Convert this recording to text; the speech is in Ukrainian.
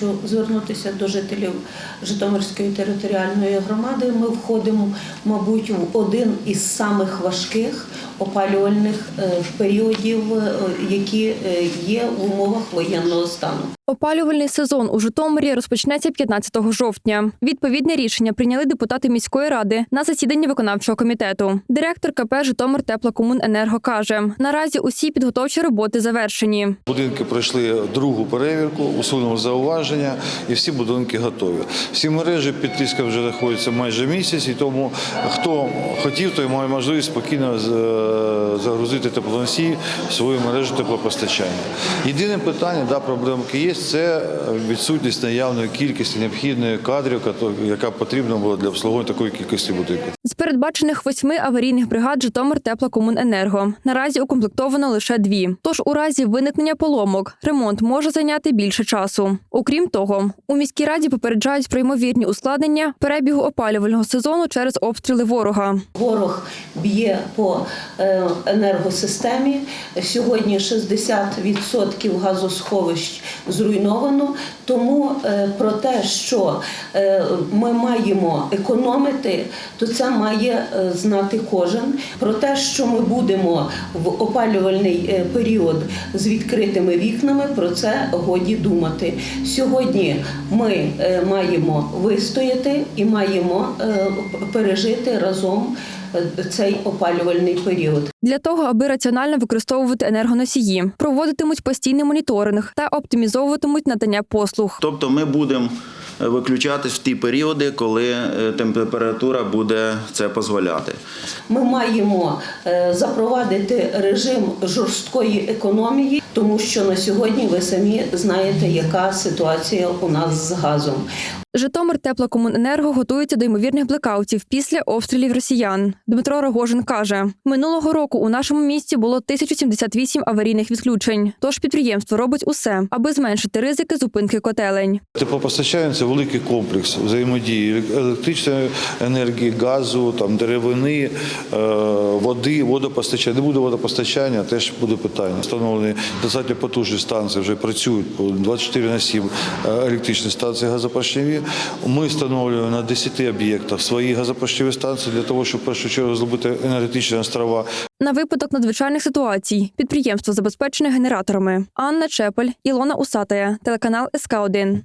хочу звернутися до жителів Житомирської територіальної громади. Ми входимо, мабуть, в один із самих важких опалювальних е, періодів, е, які е, є в умовах воєнного стану. Опалювальний сезон у Житомирі розпочнеться 15 жовтня. Відповідне рішення прийняли депутати міської ради на засіданні виконавчого комітету. Директор КП Житомир Теплокомуненерго каже: наразі усі підготовчі роботи завершені. Будинки пройшли другу перевірку, усунули зауваження, і всі будинки готові. Всі мережі під тиском вже знаходяться майже місяць, і тому хто хотів, той має можливість спокійно з- загрузити теплоносії в свою мережу теплопостачання. Єдине питання, да, проблемки є, це відсутність наявної кількості необхідної кадрів, яка потрібна була для обслуговування такої кількості будинків. З передбачених восьми аварійних бригад Житомир Теплокомуненерго наразі укомплектовано лише дві. Тож у разі виникнення поломок ремонт може зайняти більше часу. Окрім того, у міській раді попереджають про ймовірні ускладнення перебігу опалювального сезону через обстріли ворога. Ворог б'є по е, енергосистемі. Сьогодні 60% газосховищ зруйновано. Тому е, про те, що е, ми маємо економити, то це має е, знати кожен. Про те, що ми будемо в опалювальний е, період з відкритими вікнами, про це годі думати. Сьогодні ми е, маємо вистояти і маємо е, пережити разом е, цей опалювальний період. Для того, аби раціонально використовувати енергоносії, проводитимуть постійний моніторинг та оптимізовуватимуть надання послуг. Тобто ми будемо виключатись в ті періоди, коли е, температура буде це дозволяти. Ми маємо е, запровадити режим жорсткої економії, тому що на сьогодні ви самі знаєте, яка ситуація у нас з газом. Житомир Теплокомуненерго готується до ймовірних блекаутів після обстрілів росіян. Дмитро Рогожин каже: минулого року у нашому місті було 1078 аварійних відключень. Тож підприємство робить усе, аби зменшити ризики зупинки котелень. Теплопостачання це великий комплекс взаємодії електричної енергії, газу, там деревини, е, води, водопостачання. Не буде водопостачання, теж буде питання. Встановлені достатньо потужні станції, вже працюють по 24 на 7 е, електричні станції газопоршневі. Ми встановлюємо на 10 об'єктах свої газопоршневі станції для того, щоб в першу чергу зробити енергетичні острова На випадок надзвичайних ситуацій підприємство забезпечене генераторами. Анна Чепель, Ілона Усатая, телеканал СК 1